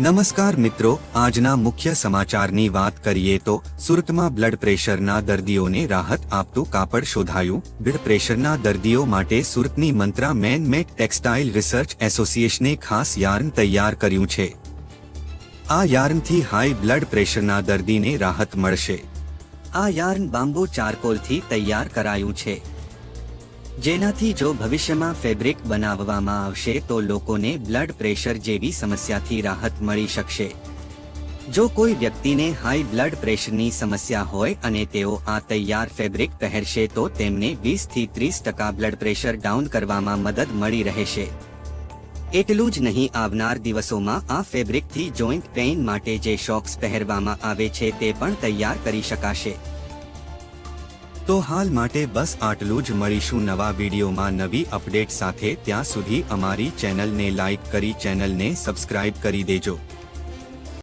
નમસ્કાર મિત્રો, આજના મુખ્ય સમાચારની વાત કરીએ તો સુરતમાં બ્લડ પ્રેશરના દર્દીઓને રાહત આપતું કાપડ શોધાયું. બ્લડ પ્રેશરના દર્દીઓ માટે સુરતની MANTRA man made textile research એસોસિએશને ખાસ યાર્ન તૈયાર કર્યું છે. આ યાર્નથી હાઈ બ્લડ પ્રેશરના દર્દીને રાહત મળશે. આ યાર્ન બાંબુ ચારકોલથી તૈયાર કરાયું છે. જેનાથી જો ભવિષ્યમાં ફેબ્રિક બનાવવામાં આવશે તો લોકોને બ્લડ પ્રેશર જેવી સમસ્યાથી રાહત મળી શકશે. જો કોઈ વ્યક્તિને હાઈ બ્લડ પ્રેશરની સમસ્યા હોય અને તેઓ આ તૈયાર ફેબ્રિક પહેરશે તો તેમને વીસથી ત્રીસ ટકા બ્લડ પ્રેશર ડાઉન કરવામાં મદદ મળી રહેશે. એટલું જ નહીં, આવનાર દિવસોમાં આ ફેબ્રિકથી જોઈન્ટ પેઇન માટે જે શોક્સ પહેરવામાં આવે છે તે પણ તૈયાર કરી શકાશે. તો હાલ માટે બસ આટલું જ. મળીશું નવા વિડીયોમાં નવી અપડેટ સાથે. ત્યાં સુધી અમારી ચેનલને લાઇક કરી, ચેનલને સબસ્ક્રાઇબ કરી દેજો.